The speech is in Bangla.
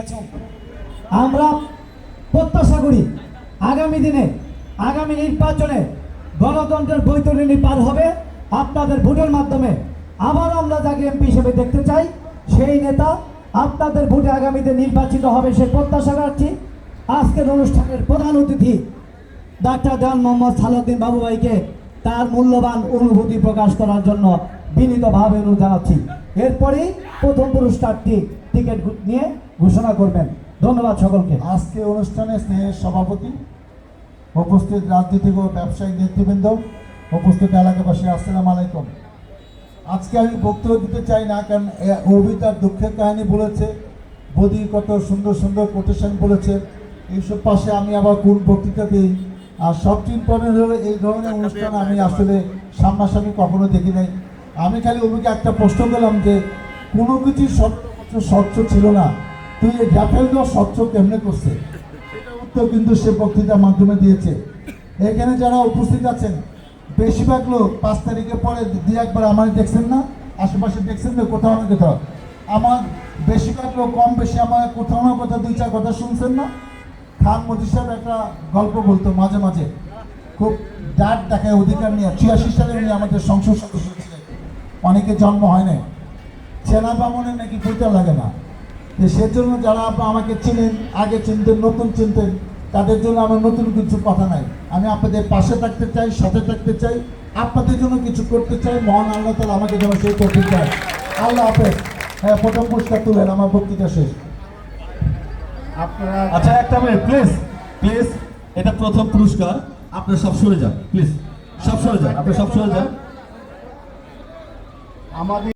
হয়েছেন আমরা প্রত্যাশা করি আগামী দিনে, আগামী নির্বাচনে গণতন্ত্রের বৈতরণী পার হবে। আপনাদের ভোটের মাধ্যমে আবার আমরা যাকে এমপি হিসেবে দেখতে চাই, সেই নেতা আপনাদের ভোটে আগামীতে নির্বাচিত হবে সে প্রত্যাশা রাখছি। আজকের অনুষ্ঠানের প্রধান অতিথি ডাক্তার দেওয়ান মোহাম্মদ সালাউদ্দিন বাবুভাইকে তার মূল্যবান অনুভূতি প্রকাশ করার জন্য বিনীতভাবে অনুরোধ জানাচ্ছি। এরপরেই প্রথম পুরস্কারটি টিকিট নিয়ে ঘোষণা করবেন। ধন্যবাদ সকলকে। আজকে অনুষ্ঠানে স্নেহের সভাপতি, উপস্থিত রাজনৈতিক ও ব্যবসায়িক নেতৃবৃন্দ, উপস্থিত এলাকাবাসী, আসসালাম আলাইকুম। আজকে আমি বক্তব্য দিতে চাই না, কারণ অভি তার দুঃখের কাহিনী বলেছে, বদি কত সুন্দর সুন্দর কোটেশন বলেছে। এইসব পাশে আমি আবার কোন বক্তৃতা দিই? আর সবচেয়ে ইম্পর্টেন্ট হলো এই ধরনের অনুষ্ঠান আমি আসলে সামনাসামনি কখনো দেখি নাই। আমি খালি অভিকে একটা প্রশ্ন করলাম যে, কোনো কিছু স্বচ্ছ স্বচ্ছ ছিল না। তুই এই র্যাফেলটা স্বচ্ছ কেমনে করছে? সেটা উত্তর কিন্তু সে বক্তৃতার মাধ্যমে দিয়েছে। এখানে যারা উপস্থিত আছেন, বেশিরভাগ লোক পাঁচ তারিখে পরে দুই একবার আমার দেখছেন না, আশেপাশে দেখছেন না, কোথাও না কোথাও। আমার বেশিরভাগ লোক কম বেশি আমার কোথাও না কোথাও দুই, চার কথা শুনছেন না। খান মতি সাহেব একটা গল্প বলতো মাঝে মাঝে। খুব ডাক দেখায় অধিকার নিয়ে, ছিয়াশি সালে উনি আমাদের সংসদ সদস্য ছিলেন। অনেকে জন্ম হয় না চেনা বামনের নাকি বইটা লাগে না। তো সেজন্য যারা আমাকে চিনেন আগে চিনতেন নতুন চিনতেন তাদের জন্য আমার নতুন কিছু কথা নাই। আমি আপনাদের পাশে থাকতে চাই সাথে থাকতে চাই আপনাদের জন্য কিছু করতে চাই মহান আল্লাহ তালা আমাকে যেন সেই করতে চাই আল্লাহ হাফেজ। হ্যাঁ প্রথম পুরস্কার তুলেন আমার বক্তৃতা শেষ। আপনারা আচ্ছা একটা মিনিট প্লিজ প্লিজ এটা প্রথম পুরস্কার। আপনারা সব সরে যান প্লিজ সব সরে যান আপনি সব সরে যান। আমাদের